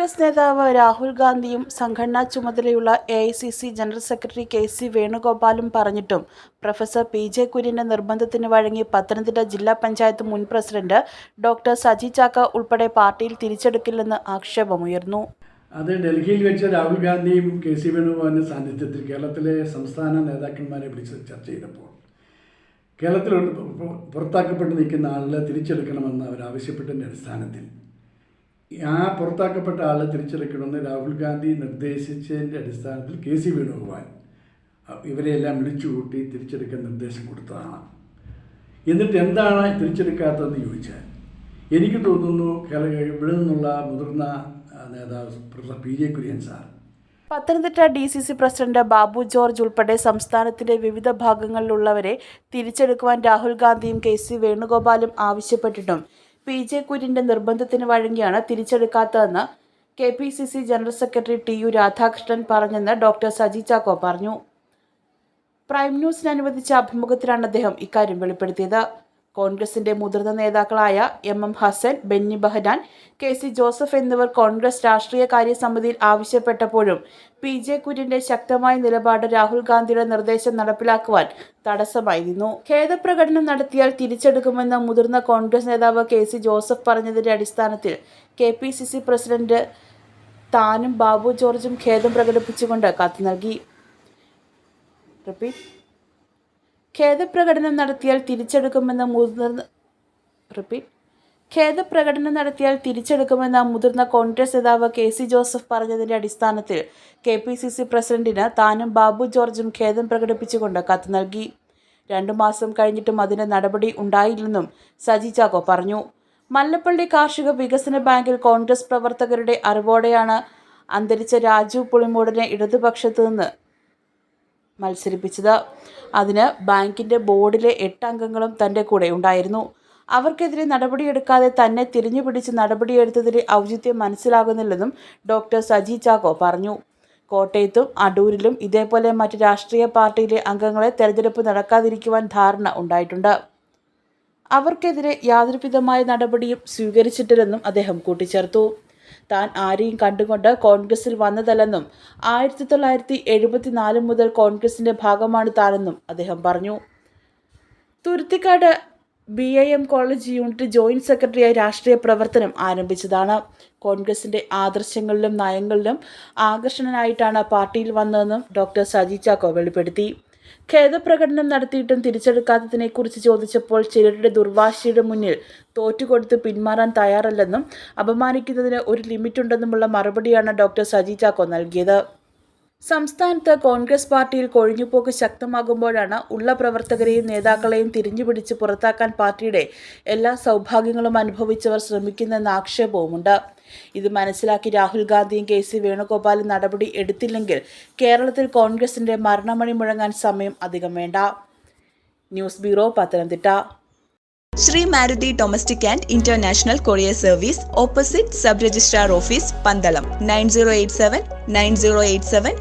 കോൺഗ്രസ് നേതാവ് രാഹുൽ ഗാന്ധിയും സംഘടനാ ചുമതലയുള്ള A I C C general secretary K C വേണുഗോപാലും പറഞ്ഞിട്ടും പ്രൊഫസർ പി ജെ കുര്യന്റെ നിർബന്ധത്തിന് വഴങ്ങി പത്തനംതിട്ട ജില്ലാ പഞ്ചായത്ത് മുൻ പ്രസിഡന്റ് ഡോക്ടർ സജി ചാക്ക ഉൾപ്പെടെ പാർട്ടിയിൽ തിരിച്ചെടുക്കില്ലെന്ന് ആക്ഷേപമുയർന്നു. അത് ഡൽഹിയിൽ വെച്ച് രാഹുൽ ഗാന്ധിയും കെ സി വേണുഗോപാലിന്റെ സാന്നിധ്യത്തിൽ കേരളത്തിലെ സംസ്ഥാന നേതാക്കന്മാരെ വിളിച്ച് ചർച്ച ചെയ്തപ്പോൾ കേരളത്തിൽ പുറത്താക്കപ്പെട്ട് നിൽക്കുന്ന ആളുകളെ തിരിച്ചെടുക്കണമെന്ന് അവർ ആവശ്യപ്പെട്ടതിന്റെ അടിസ്ഥാനത്തിൽ ആ പുറത്താക്കപ്പെട്ട ആളെ തിരിച്ചെടുക്കണമെന്ന് രാഹുൽ ഗാന്ധി നിർദ്ദേശിച്ചതിന്റെ അടിസ്ഥാനത്തിൽ കെ സി വേണുഗോപാൽ ഇവരെയെല്ലാം വിളിച്ചു കൂട്ടി തിരിച്ചെടുക്കാൻ നിർദ്ദേശം കൊടുത്തതാണ്. എന്നിട്ട് എന്താണ് തിരിച്ചെടുക്കാത്തതെന്ന് ചോദിച്ചാൽ എനിക്ക് തോന്നുന്നു ഇവിടെ നിന്നുള്ള മുതിർന്ന നേതാവ് professor P J Kurian sir. Pathanamthitta D C C president Babu George ഉൾപ്പെടെ സംസ്ഥാനത്തിന്റെ വിവിധ ഭാഗങ്ങളിലുള്ളവരെ തിരിച്ചെടുക്കുവാൻ രാഹുൽ ഗാന്ധിയും കെ സി വേണുഗോപാലും ആവശ്യപ്പെട്ടിട്ടും പി ജെ കുര്യന്റെ നിർബന്ധത്തിന് വഴങ്ങിയാണ് തിരിച്ചെടുക്കാത്തതെന്ന് K P C C general secretary T U Radhakrishnan പറഞ്ഞെന്ന് ഡോക്ടർ സജി ചാക്കോ പറഞ്ഞു. പ്രൈം ന്യൂസിന് അനുവദിച്ച അഭിമുഖത്തിലാണ് അദ്ദേഹം ഇക്കാര്യം വെളിപ്പെടുത്തിയത്. കോൺഗ്രസിന്റെ മുതിർന്ന നേതാക്കളായ M M Hassan Benny Behanan K C Joseph എന്നിവർ കോൺഗ്രസ് രാഷ്ട്രീയ കാര്യ സമിതിയിൽ ആവശ്യപ്പെട്ടപ്പോഴും പി ജെ കുര്യന്റെ ശക്തമായ നിലപാട് രാഹുൽ ഗാന്ധിയുടെ നിർദ്ദേശം നടപ്പിലാക്കുവാൻ തടസ്സമായിരുന്നു ഖേദപ്രകടനം നടത്തിയാൽ തിരിച്ചെടുക്കുമെന്ന് മുതിർന്ന കോൺഗ്രസ് നേതാവ് കെ സി ജോസഫ് പറഞ്ഞതിന്റെ അടിസ്ഥാനത്തിൽ K P C C president താനും ബാബു ജോർജും ഖേദം പ്രകടിപ്പിച്ചുകൊണ്ട് കത്ത് നൽകി റിപ്പീറ്റ്. ഖേദപ്രകടനം നടത്തിയാൽ തിരിച്ചെടുക്കുമെന്ന മുതിർന്ന റിപ്പീറ്റ് ഖേദപ്രകടനം നടത്തിയാൽ തിരിച്ചെടുക്കുമെന്ന മുതിർന്ന കോൺഗ്രസ് നേതാവ് കെ സി ജോസഫ് പറഞ്ഞതിന്റെ അടിസ്ഥാനത്തിൽ കെ പി സി സി പ്രസിഡന്റിന് താനും ബാബു ജോർജും ഖേദം പ്രകടിപ്പിച്ചുകൊണ്ട് കത്ത് നൽകി. രണ്ടു മാസം കഴിഞ്ഞിട്ടും അതിന് നടപടി ഉണ്ടായില്ലെന്നും സജി ചാക്കോ പറഞ്ഞു. മല്ലപ്പള്ളി കാർഷിക വികസന ബാങ്കിൽ കോൺഗ്രസ് പ്രവർത്തകരുടെ അറിവോടെയാണ് അന്തരിച്ച രാജു പുളിമൂടിനെ ഇടതുപക്ഷത്തു നിന്ന് മത്സരിപ്പിച്ചത്. അതിന് ബാങ്കിന്റെ ബോർഡിലെ എട്ട് അംഗങ്ങളും തന്റെ കൂടെ ഉണ്ടായിരുന്നു. അവർക്കെതിരെ നടപടിയെടുക്കാതെ തന്നെ തിരിഞ്ഞുപിടിച്ച് നടപടിയെടുത്തതിലെ ഔചിത്യം മനസ്സിലാകുന്നില്ലെന്നും ഡോക്ടർ സജി ചാക്കോ പറഞ്ഞു. കോട്ടയത്തും അടൂരിലും ഇതേപോലെ മറ്റ് രാഷ്ട്രീയ പാർട്ടിയിലെ അംഗങ്ങളെ തെരഞ്ഞെടുപ്പ് നടക്കാതിരിക്കുവാൻ ധാരണ ഉണ്ടായിട്ടുണ്ട്. അവർക്കെതിരെ യാതൊരുവിധമായ നടപടിയും സ്വീകരിച്ചിട്ടില്ലെന്നും അദ്ദേഹം കൂട്ടിച്ചേർത്തു. താൻ ആരെയും കണ്ടുകൊണ്ട് കോൺഗ്രസിൽ വന്നതല്ലെന്നും ആയിരത്തി തൊള്ളായിരത്തി എഴുപത്തിനാല് മുതൽ കോൺഗ്രസിന്റെ ഭാഗമാണ് താനെന്നും അദ്ദേഹം പറഞ്ഞു. Thuruthicad B I M college unit joint സെക്രട്ടറിയായി രാഷ്ട്രീയ പ്രവർത്തനം ആരംഭിച്ചതാണ്. കോൺഗ്രസിന്റെ ആദർശങ്ങളിലും നയങ്ങളിലും ആകർഷണനായിട്ടാണ് പാർട്ടിയിൽ വന്നതെന്നും ഡോക്ടർ സജി ചാക്കോ വെളിപ്പെടുത്തി. ഖേദപ്രകടനം നടത്തിയിട്ടും തിരിച്ചെടുക്കാത്തതിനെക്കുറിച്ച് ചോദിച്ചപ്പോൾ ചിലരുടെ ദുർവാശിയുടെ മുന്നിൽ തോറ്റുകൊടുത്ത് പിന്മാറാൻ തയ്യാറല്ലെന്നും അപമാനിക്കുന്നതിന് ഒരു ലിമിറ്റുണ്ടെന്നുമുള്ള മറുപടിയാണ് ഡോക്ടർ സജി ചാക്കോ നൽകിയത്. സംസ്ഥാനത്ത് കോൺഗ്രസ് പാർട്ടിയിൽ കൊഴിഞ്ഞുപോക്ക് ശക്തമാകുമ്പോഴാണ് ഉള്ള പ്രവർത്തകരെയും നേതാക്കളെയും തിരിഞ്ഞുപിടിച്ച് പുറത്താക്കാൻ പാർട്ടിയുടെ എല്ലാ സൗഭാഗ്യങ്ങളും അനുഭവിച്ചവർ ശ്രമിക്കുന്നെന്ന ആക്ഷേപവുമുണ്ട്. ഇത് മനസ്സിലാക്കി രാഹുൽ ഗാന്ധിയും കെ സി വേണുഗോപാലും നടപടി എടുത്തില്ലെങ്കിൽ കേരളത്തിൽ കോൺഗ്രസിന്റെ മരണമണി മുഴങ്ങാൻ സമയം അധികം വേണ്ട. News bureau Pathanamthitta. Shri Maruti domestic and international courier service opposite sub registrar office Pandalam nine zero eight seven nine zero eight seven